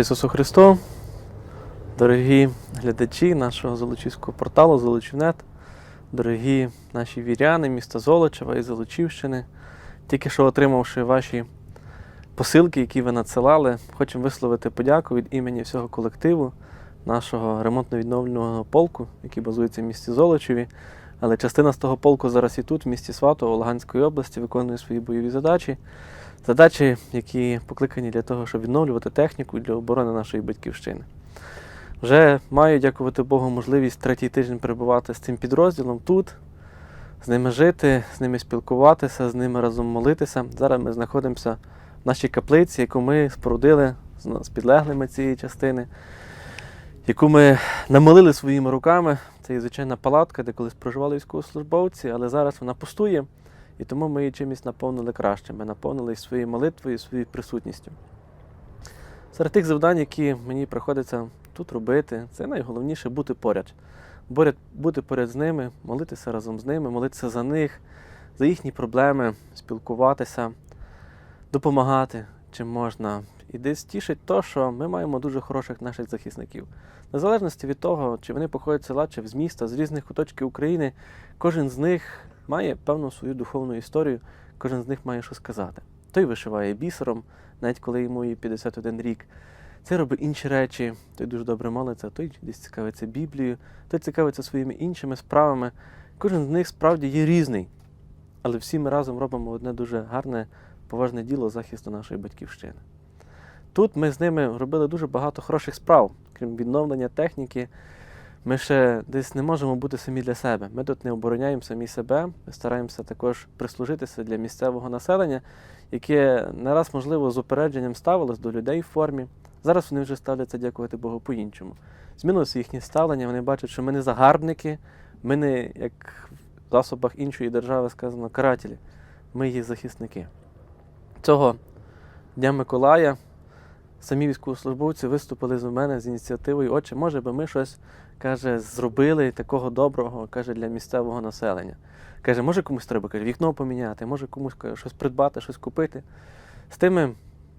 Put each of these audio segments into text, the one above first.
Ісусу Христу! Дорогі глядачі нашого Золочівського порталу Золочівнет, дорогі наші віряни міста Золочева і Золочівщини, тільки що отримавши ваші посилки, які ви надсилали, хочемо висловити подяку від імені всього колективу нашого ремонтно-відновлювального полку, який базується в місті Золочеві. Але частина з того полку зараз і тут, в місті Сватово, Луганської області, виконує свої бойові задачі. Задачі, які покликані для того, щоб відновлювати техніку для оборони нашої батьківщини. Вже маю, дякувати Богу, можливість третій тиждень перебувати з цим підрозділом тут, з ними жити, з ними спілкуватися, з ними разом молитися. Зараз ми знаходимося в нашій каплиці, яку ми спорудили з підлеглими цієї частини, яку ми намолили своїми руками. Це є звичайна палатка, де колись проживали військовослужбовці, але зараз вона пустує. І тому ми її чимось наповнили краще. Ми наповнили своєю молитвою, своєю присутністю. Серед тих завдань, які мені приходиться тут робити, це найголовніше бути поряд. Бути поряд з ними, молитися разом з ними, молитися за них, за їхні проблеми, спілкуватися, допомагати чим можна. І десь тішить то, що ми маємо дуже хороших наших захисників. Незалежності від того, чи вони походять з села, чи з міста, з різних куточків України, кожен з них має певну свою духовну історію, кожен з них має що сказати. Той вишиває бісером, навіть коли йому є 51 рік. Цей робить інші речі, той дуже добре молиться, той десь цікавиться Біблією, той цікавиться своїми іншими справами. Кожен з них справді є різний. Але всі ми разом робимо одне дуже гарне, поважне діло захисту нашої батьківщини. Тут ми з ними робили дуже багато хороших справ, крім відновлення техніки. Ми ще десь не можемо бути самі для себе. Ми тут не обороняємо самі себе, ми стараємося також прислужитися для місцевого населення, яке не раз, можливо, з упередженням ставилось до людей в формі. Зараз вони вже ставляться, дякувати Богу, по-іншому. Змінилося їхнє ставлення, вони бачать, що ми не загарбники, ми не, як в засобах іншої держави сказано, карателі, ми є захисники. Цього Дня Миколая самі військовослужбовці виступили з мене з ініціативою, отче, може би ми щось каже, зробили такого доброго каже, для місцевого населення. Каже, може комусь треба каже, вікно поміняти, може комусь каже, щось придбати, щось купити. З тими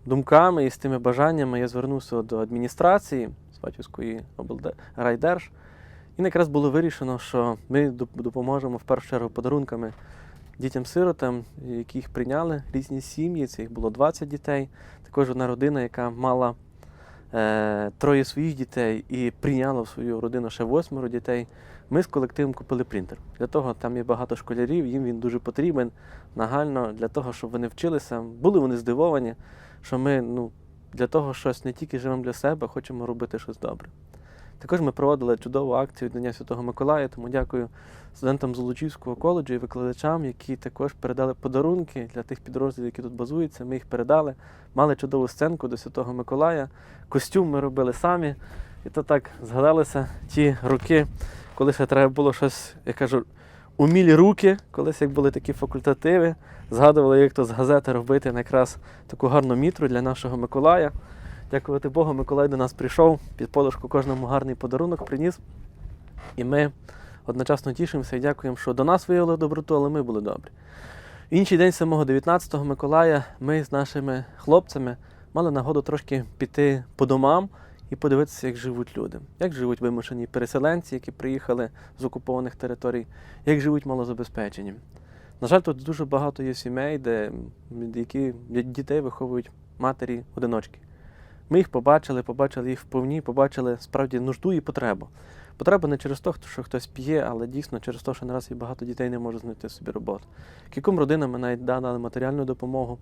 думками і з тими бажаннями я звернувся до адміністрації Сватівської облрайдерж. І якраз було вирішено, що ми допоможемо в першу чергу подарунками дітям-сиротам, яких прийняли різні сім'ї. Це їх було 20 дітей. Також одна родина, яка мала е, троє своїх дітей і прийняла в свою родину ще восьмеро дітей. Ми з колективом купили принтер. Для того там є багато школярів, їм він дуже потрібен нагально для того, щоб вони вчилися. Були вони здивовані, що ми ну, для того щось не тільки живемо для себе, хочемо робити щось добре. Також ми проводили чудову акцію Дня Святого Миколая, тому дякую студентам Золочівського коледжу і викладачам, які також передали подарунки для тих підрозділів, які тут базуються. Ми їх передали. Мали чудову сценку до Святого Миколая. Костюм ми робили самі. І то так згадалися ті роки, коли ще треба було щось, я кажу, умілі руки, колись як були такі факультативи. Згадували, як то з газети робити якраз таку гарну мітру для нашого Миколая. Дякувати Богу, Миколай до нас прийшов, під подушку кожному гарний подарунок приніс. І ми одночасно тішимося і дякуємо, що до нас виявили доброту, але ми були добрі. Інший день самого 19-го Миколая ми з нашими хлопцями мали нагоду трошки піти по домам і подивитися, як живуть люди, як живуть вимушені переселенці, які приїхали з окупованих територій, як живуть малозабезпечені. На жаль, тут дуже багато є сімей, де які дітей виховують матері-одиночки. Ми їх побачили, побачили їх вповні, побачили справді нужду і потребу. Потреба не через те, що хтось п'є, але дійсно через те, що наразі і багато дітей не може знайти собі роботу. Кільком родинам ми навіть дали матеріальну допомогу,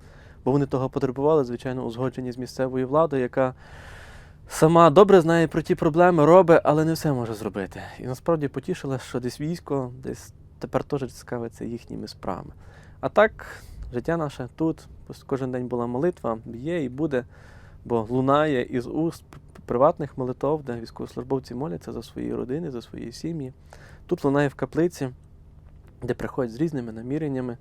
бо вони того потребували, звичайно, узгоджені з місцевою владою, яка сама добре знає про ті проблеми, робить, але не все може зробити. І насправді потішила, що десь військо, десь тепер теж цікавиться їхніми справами. А так, життя наше тут, кожен день була молитва, є і буде бо лунає із уст приватних молитов, де військовослужбовці моляться за свої родини, за свої сім'ї. Тут лунає в каплиці, де приходять з різними наміреннями,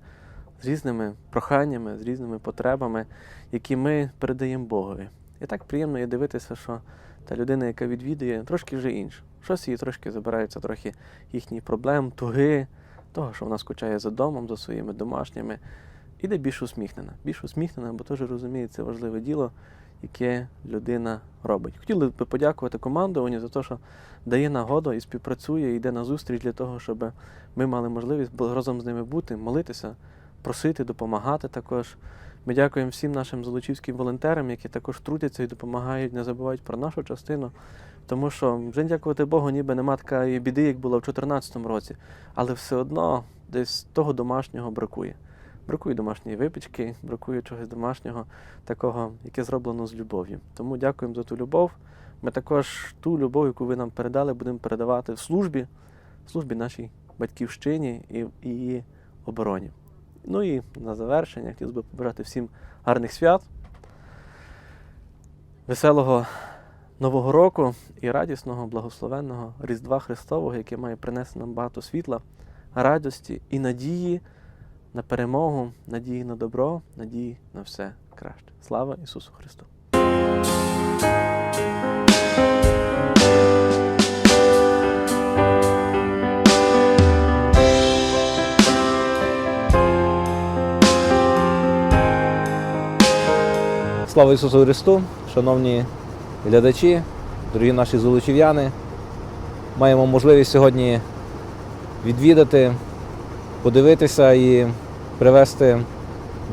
з різними проханнями, з різними потребами, які ми передаємо Богові. І так приємно є дивитися, що та людина, яка відвідує, трошки вже інша. Щось її трошки забирається трохи їхніх проблем, туги, того, що вона скучає за домом, за своїми домашніми. Іде більш усміхнена. Більш усміхнена, бо теж розуміє, це важливе діло, яке людина робить. Хотіли б подякувати командуванню за те, що дає нагоду і співпрацює, і йде на зустріч для того, щоб ми мали можливість разом з ними бути, молитися, просити, допомагати також. Ми дякуємо всім нашим золочівським волонтерам, які також трудяться і допомагають, не забувають про нашу частину. Тому що вже дякувати Богу, ніби нема такої біди, як було в 2014 році, але все одно десь того домашнього бракує. Бракує домашньої випічки, бракує чогось домашнього, такого, яке зроблено з любов'ю. Тому дякуємо за ту любов. Ми також ту любов, яку ви нам передали, будемо передавати в службі, в службі нашій батьківщині і її обороні. Ну і на завершення хотів би побажати всім гарних свят, веселого Нового року і радісного, благословенного Різдва Христового, яке має принести нам багато світла, радості і надії на перемогу, надії на добро, надії на все краще. Слава Ісусу Христу! Слава Ісусу Христу, шановні глядачі, дорогі наші золочів'яни. Маємо можливість сьогодні відвідати, подивитися і привезти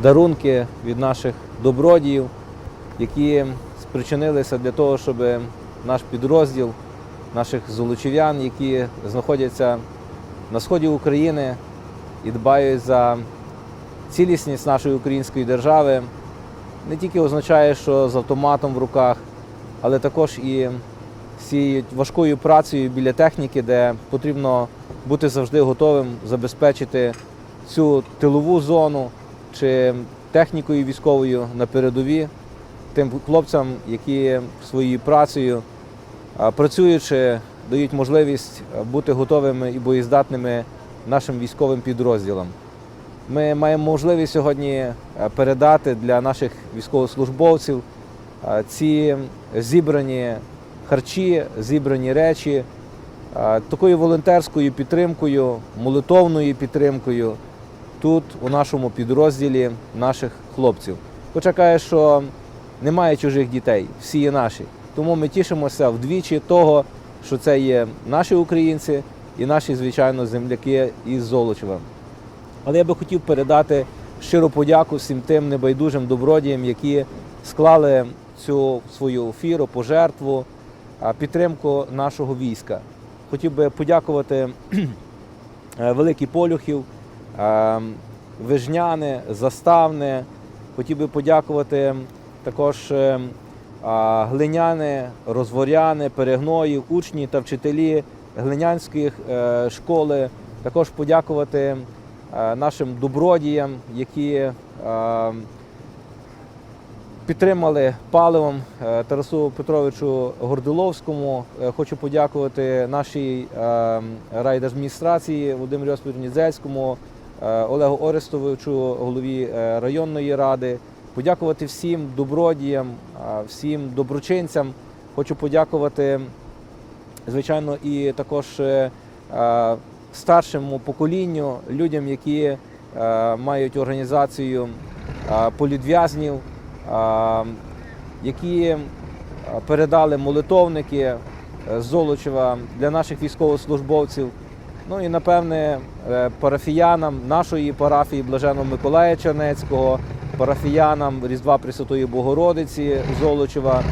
дарунки від наших добродіїв, які спричинилися для того, щоб наш підрозділ наших золочів'ян, які знаходяться на сході України і дбають за цілісність нашої української держави, не тільки означає, що з автоматом в руках, але також і сіють важкою працею біля техніки, де потрібно бути завжди готовим забезпечити цю тилову зону чи технікою військовою на передові тим хлопцям, які своєю працею, працюючи, дають можливість бути готовими і боєздатними нашим військовим підрозділам. Ми маємо можливість сьогодні передати для наших військовослужбовців ці зібрані харчі, зібрані речі е, такою волонтерською підтримкою, молитовною підтримкою тут, у нашому підрозділі наших хлопців. Хоча каже, що немає чужих дітей, всі є наші. Тому ми тішимося вдвічі того, що це є наші українці і наші, звичайно, земляки із Золочева. Але я би хотів передати щиру подяку всім тим небайдужим добродіям, які склали цю свою ефіру, пожертву, підтримку нашого війська. Хотів би подякувати е, Великий Полюхів, е, Вижняни, Заставне. Хотів би подякувати також е, глиняни, розворяни, перегноїв, учні та вчителі глинянської е, школи. Також подякувати нашим добродіям, які підтримали паливом е, Тарасу Петровичу Гордиловському. Е, Хочу подякувати нашій е, райдержадміністрації Володимиру е, Олегу Орестовичу, голові районної ради. Подякувати всім добродіям, всім доброчинцям. Хочу подякувати, звичайно, і також старшому поколінню, людям, які мають організацію політв'язнів, які е, передали молитовники е, Золочева для наших військовослужбовців. Ну і напевне е, парафіянам нашої парафії Блаженого Миколая Чернецького, парафіянам Різдва Пресвятої Богородиці Золочева,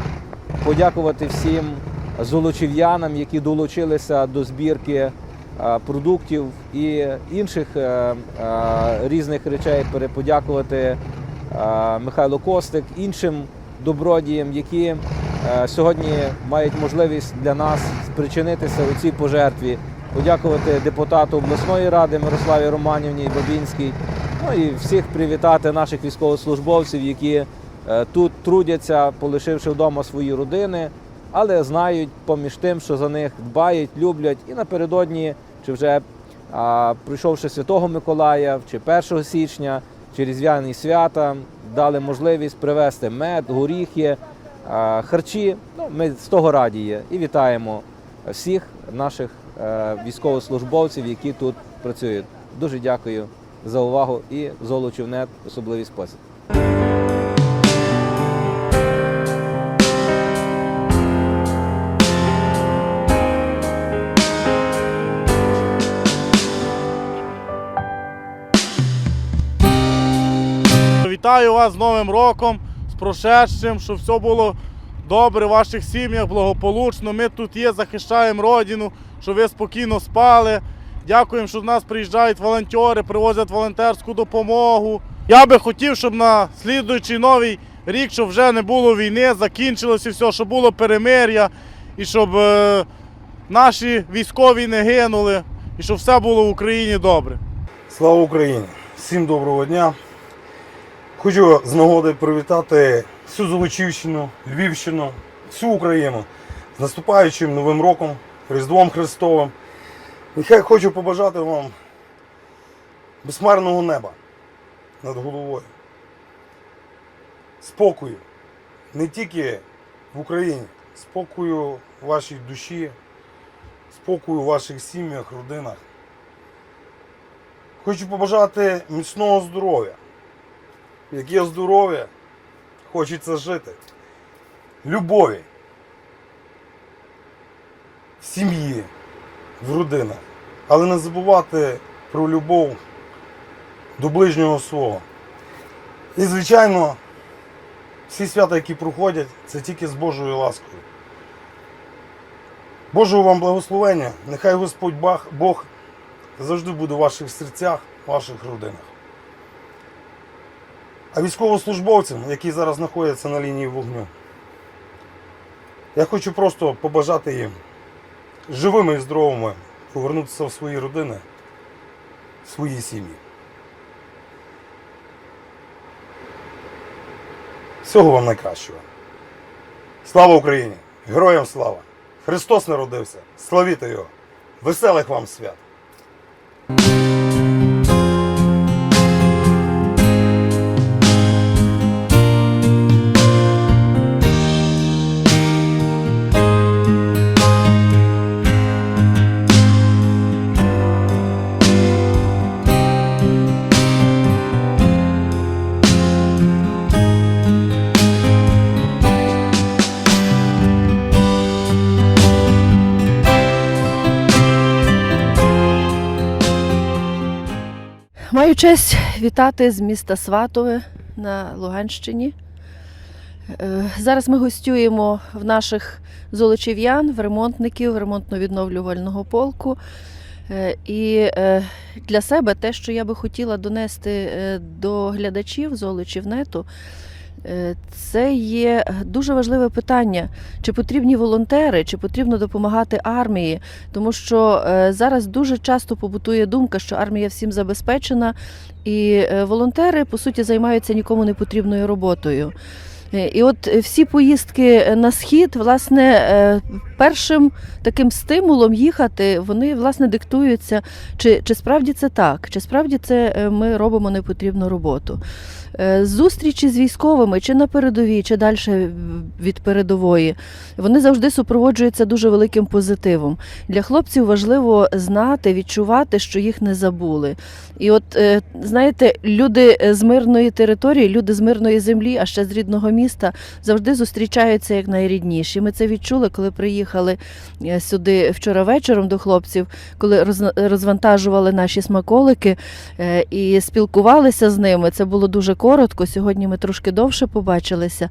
подякувати всім золочів'янам, які долучилися до збірки продуктів і інших різних речей. Переподякувати Михайло Костик, іншим добродіям, які е, сьогодні мають можливість для нас спричинитися у цій пожертві. Подякувати депутату обласної ради Мирославі Романівні Бабінській. Ну і всіх привітати наших військовослужбовців, які е, тут трудяться, полишивши вдома свої родини, але знають поміж тим, що за них дбають, люблять. І напередодні, чи вже а, прийшовши Святого Миколая, чи 1 січня, чи Різдвяні свята, дали можливість привезти мед, горіхи, харчі. Ну, ми з того раді є і вітаємо всіх наших е, військовослужбовців, які тут працюють. Дуже дякую за увагу і Золочівнет особливий спосіб. Вітаю вас з Новим роком, з прошедшим, щоб все було добре в ваших сім'ях, благополучно. Ми тут є, захищаємо родину, щоб ви спокійно спали. Дякуємо, що до нас приїжджають волонтери, привозять волонтерську допомогу. Я би хотів, щоб на слідуючий новий рік, щоб вже не було війни, закінчилося все, щоб було перемир'я і щоб е, наші військові не гинули, і щоб все було в Україні добре. Слава Україні! Всім доброго дня! Хочу з нагоди привітати всю Золочівщину, Львівщину, всю Україну з наступаючим Новим роком, Різдвом Христовим. Нехай хочу побажати вам безмарного неба над головою. Спокою. Не тільки в Україні, спокою вашій душі, спокою в ваших сім'ях, родинах. Хочу побажати міцного здоров'я. Як є здоров'я, хочеться жити. Любові. Сім'ї, в родинах. Але не забувати про любов до ближнього свого. І, звичайно, всі свята, які проходять, це тільки з Божою ласкою. Божого вам благословення. Нехай Господь Бог завжди буде в ваших серцях, в ваших родинах. А військовослужбовцям, які зараз знаходяться на лінії вогню, я хочу просто побажати їм живими і здоровими повернутися в свої родини, в свої сім'ї. Всього вам найкращого. Слава Україні! Героям слава! Христос народився! Славіте Його! Веселих вам свят! Честь вітати з міста Сватове на Луганщині. Е, Зараз ми гостюємо в наших золочів'ян, в ремонтників ремонтно-відновлювального полку. Е, І е, для себе те, що я би хотіла донести до глядачів Золочівнету, це є дуже важливе питання, чи потрібні волонтери, чи потрібно допомагати армії, тому що е, зараз дуже часто побутує думка, що армія всім забезпечена, і е, волонтери по суті займаються нікому не потрібною роботою. Е, І от е, всі поїздки на схід, власне, е, першим таким стимулом їхати, вони власне диктуються, чи, чи справді це так, чи справді це е, ми робимо непотрібну роботу. Е, Зустрічі з військовими, чи на передовій, чи далі від передової, вони завжди супроводжуються дуже великим позитивом. Для хлопців важливо знати, відчувати, що їх не забули. І от е, знаєте, люди з мирної території, люди з мирної землі, а ще з рідного міста, завжди зустрічаються як найрідніші. Ми це відчули, коли приїхали е, сюди вчора вечором до хлопців, коли роз- розвантажували наші смаколики і спілкувалися з ними. Це було дуже коротко. Сьогодні ми трошки довше побачилися.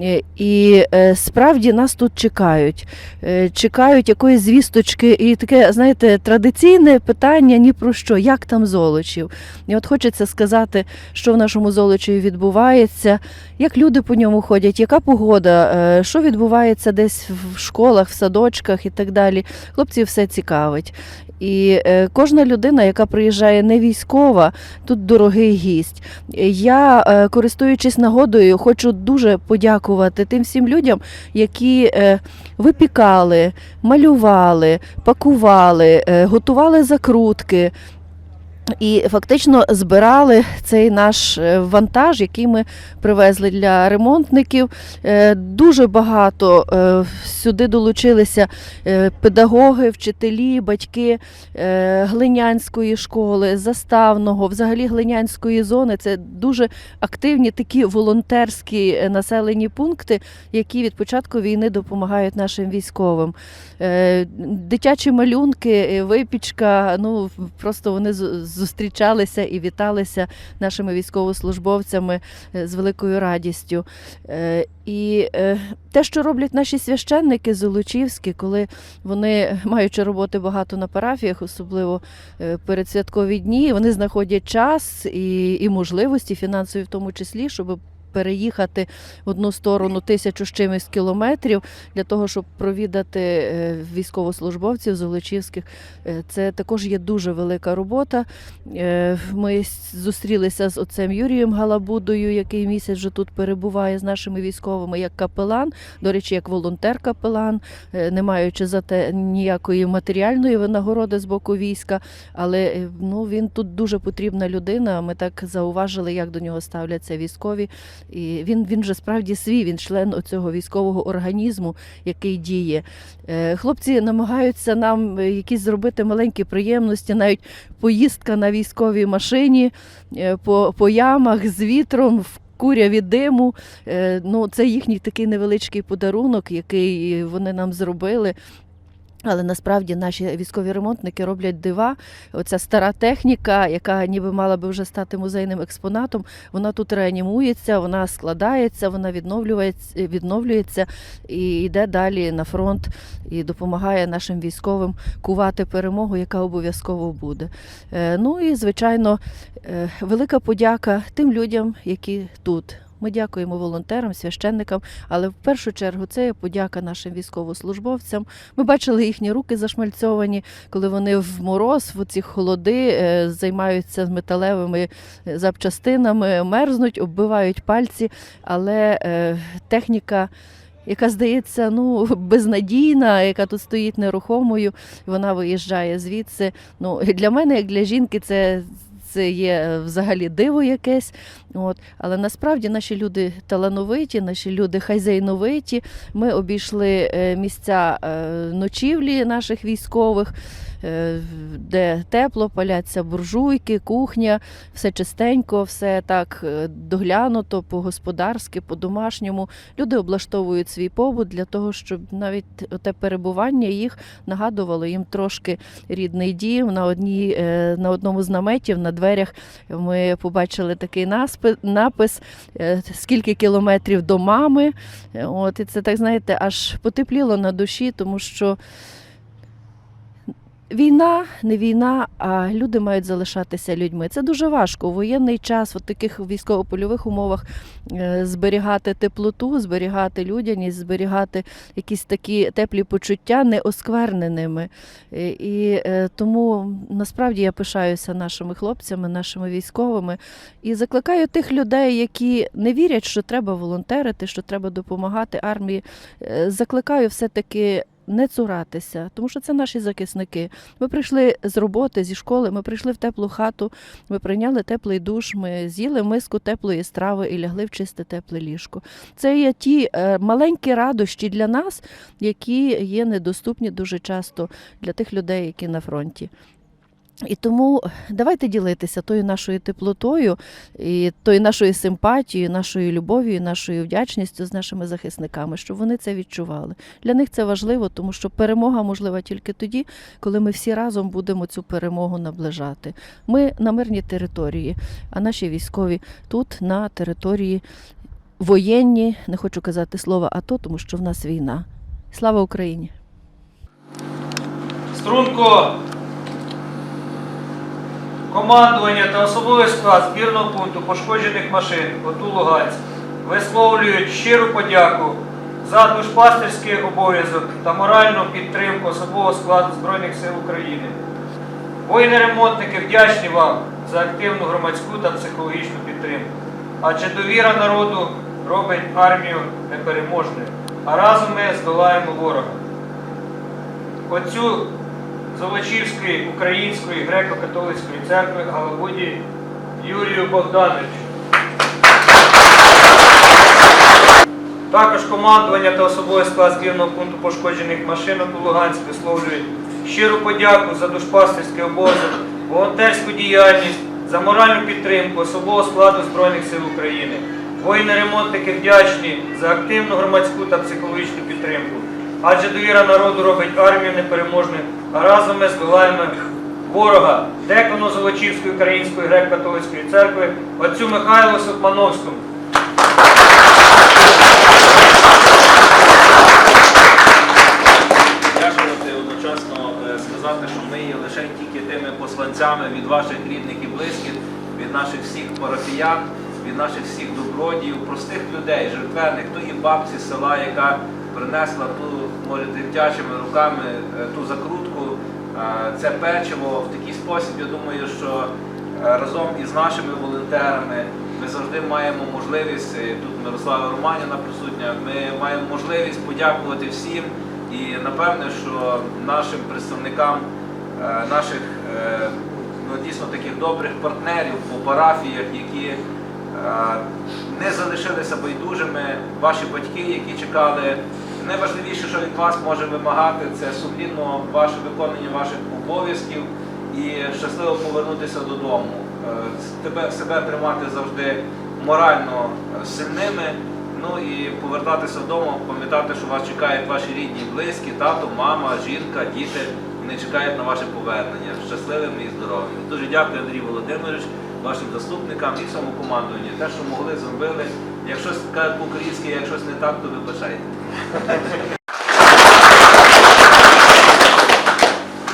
Е, І е, справді нас тут чекають. Е, Чекають якоїсь звісточки, і таке, знаєте, традиційне питання ні про що, як там золочів. І от хочеться сказати, що в нашому золочеві відбувається, як люди по ньому ходять, яка погода, що відбувається десь в школах, в садочках і так далі. Хлопців все цікавить. І кожна людина, яка приїжджає не військова, тут дорогий гість. Я, е, користуючись нагодою, хочу дуже подякувати тим всім людям, які е, випікали, малювали, пакували, е, готували закрутки. І фактично збирали цей наш е, вантаж, який ми привезли для ремонтників. Е, Дуже багато е, сюди долучилися педагоги, вчителі, батьки глинянської школи, заставного, взагалі глинянської зони. Це дуже активні такі волонтерські населені пункти, які від початку війни допомагають нашим військовим. Дитячі малюнки, випічка, ну просто вони з- зустрічалися і віталися нашими військовослужбовцями е, з великою радістю. Е, І е, те, що роблять наші священники золочівські, коли вони, маючи роботи багато на парафіях, особливо перед передсвяткові дні, вони знаходять час і, і можливості, фінансові в тому числі, щоб переїхати в одну сторону тисячу з чимось кілометрів для того, щоб провідати е, військовослужбовців золочівських. Е, Це також є дуже велика робота. Е, Ми зустрілися з отцем Юрієм Галабудою, який місяць вже тут перебуває з нашими військовими як капелан, до речі, як волонтер-капелан, не маючи за те ніякої матеріальної винагороди з боку війська. Але ну, він тут дуже потрібна людина. Ми так зауважили, як до нього ставляться військові. І він, він же справді свій, він член цього військового організму, який діє. Е, Хлопці намагаються нам е, якісь зробити маленькі приємності, навіть поїздка на військовій машині е, по, по ямах з вітром. в Куряві диму, ну це їхній такий невеличкий подарунок, який вони нам зробили. Але насправді наші військові ремонтники роблять дива. Оця стара техніка, яка ніби мала би вже стати музейним експонатом, вона тут реанімується, вона складається, вона відновлюється, відновлюється і йде далі на фронт і допомагає нашим військовим кувати перемогу, яка обов'язково буде. Е, Ну і звичайно, е, велика подяка тим людям, які тут. Ми дякуємо волонтерам, священникам, але в першу чергу це подяка нашим військовослужбовцям. Ми бачили їхні руки зашмальцьовані, коли вони в мороз, в ці холоди е, займаються металевими е, запчастинами, мерзнуть, оббивають пальці, але е, техніка. Яка здається ну безнадійна, яка тут стоїть нерухомою, вона виїжджає звідси. Ну для мене, як для жінки, це, це є взагалі диво якесь. От. Але насправді наші люди талановиті, наші люди хазяйновиті. Ми обійшли е, місця е, ночівлі наших військових, е, де тепло, паляться буржуйки, кухня, все чистенько, все так доглянуто, по-господарськи, по-домашньому. Люди облаштовують свій побут для того, щоб навіть те перебування їх нагадувало їм трошки рідний дім. На, одній, на одному з наметів на дверях ми побачили такий наспи- напис, е, скільки кілометрів до мами. Е, От, і це так, знаєте, аж потепліло на душі, тому що війна, не війна, а люди мають залишатися людьми. Це дуже важко. У воєнний час, в таких військово-польових умовах, е, зберігати теплоту, зберігати людяність, зберігати якісь такі теплі почуття неоскверненими. Е, І е, тому насправді я пишаюся нашими хлопцями, нашими військовими і закликаю тих людей, які не вірять, що треба волонтерити, що треба допомагати армії. Закликаю все-таки. Не цуратися, тому що це наші захисники. Ми прийшли з роботи, зі школи, ми прийшли в теплу хату, ми прийняли теплий душ, ми з'їли миску теплої страви і лягли в чисте тепле ліжко. Це є ті е, маленькі радощі для нас, які є недоступні дуже часто для тих людей, які на фронті. І тому давайте ділитися тою нашою теплотою, і тою нашою симпатією, нашою любов'ю, нашою вдячністю з нашими захисниками, щоб вони це відчували. Для них це важливо, тому що перемога можлива тільки тоді, коли ми всі разом будемо цю перемогу наближати. Ми на мирній території, а наші військові тут на території воєнні, не хочу казати слова АТО, тому що в нас війна. Слава Україні! Струнко, командування та особовий склад збірного пункту пошкоджених машин ОТУ Луганськ висловлюють щиру подяку за душпастерський обов'язок та моральну підтримку особового складу Збройних сил України. Воїни-ремонтники вдячні вам за активну громадську та психологічну підтримку. Адже довіра народу робить армію непереможною, а разом ми здолаємо ворога. Отцю Золочівської Української греко-католицької церкви Галабуді Юрію Богдановичу. Також командування та особовий склад збірного пункту пошкоджених машинок у Луганськ висловлюють щиру подяку за душпастерський обов'язок, волонтерську діяльність, за моральну підтримку особового складу Збройних сил України. Воїни-ремонтники вдячні за активну громадську та психологічну підтримку. Адже довіра народу робить армію непереможною, а разом ми здолаємо ворога декану Золочівської української греко-католицької церкви отцю Михайлу Сотмановському. Дякувати одночасно е, сказати, що ми є лише тільки тими посланцями від ваших рідних і близьких, від наших всіх парафіян, від наших всіх добродіїв, простих людей, жертвенних, тої бабці села, яка принесла ту, може, дитячими руками е, ту закрутку, е, це печиво. В такий спосіб, я думаю, що е, разом із нашими волонтерами ми завжди маємо можливість, тут Мирослава Романіна присутня, ми маємо можливість подякувати всім. І напевне, що нашим представникам наших ну, дійсно таких добрих партнерів по парафіях, які не залишилися байдужими, ваші батьки, які чекали. Найважливіше, що від вас може вимагати, це сумлінно ваше виконання ваших обов'язків і щасливо повернутися додому. Е, Тебе себе тримати завжди морально е, сильними. Ну і повертатися вдома, пам'ятати, що вас чекають ваші рідні, близькі, тато, мама, жінка, діти. Вони чекають на ваше повернення щасливими і здоровими. Дуже дякую, Андрій Володимирович, вашим заступникам і всьому командуванню. Те, що могли, зробили. Якщо кажуть по-українськи, як щось не так, то вибачайте.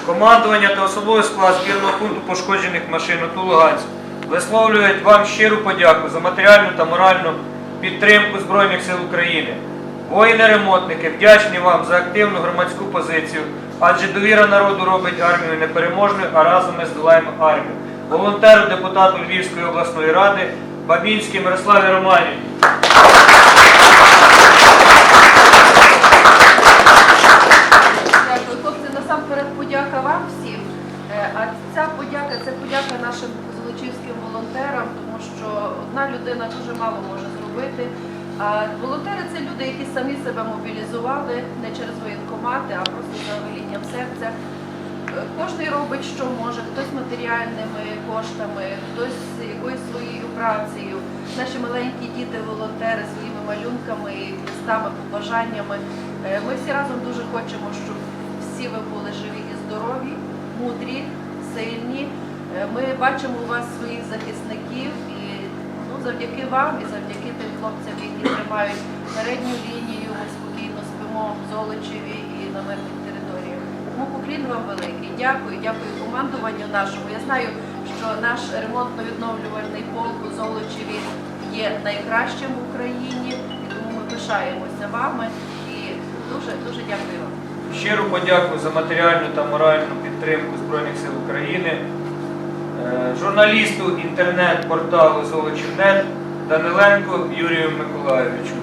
Командування та особовий склад збірного пункту пошкоджених машин ОТУ Луганськ висловлюють вам щиру подяку за матеріальну та моральну підтримку Збройних сил України. Воїни-ремонтники вдячні вам за активну громадську позицію, адже довіра народу робить армію непереможною, а разом ми здолаємо армію. Волонтеру депутату Львівської обласної ради Бабінській Мирославі Романівні. Волонтерам, тому що одна людина дуже мало може зробити. А волонтери це люди, які самі себе мобілізували не через воєнкомати, а просто за велінням серця. Е, Кожен робить, що може, хтось матеріальними коштами, хтось якоюсь своєю працею. Наші маленькі діти, волонтери своїми малюнками, листами, побажаннями. Е, Ми всі разом дуже хочемо, щоб всі ви були живі і здорові, мудрі, сильні. Е, Ми бачимо у вас своїх захисників і ну, завдяки вам і завдяки тим хлопцям, які тримають передню лінію, ми спокійно спимо в Золочеві і на мирних територіях. Тому поклін вам великий. Дякую, дякую командуванню нашому. Я знаю, що наш ремонтно-відновлювальний полк у Золочеві є найкращим в Україні, і тому ми пишаємося вами і дуже дуже дякую вам. Щиру подяку за матеріальну та моральну підтримку Збройних сил України, журналісту інтернет-порталу Золочівнет Даниленко Юрію Миколайовичу.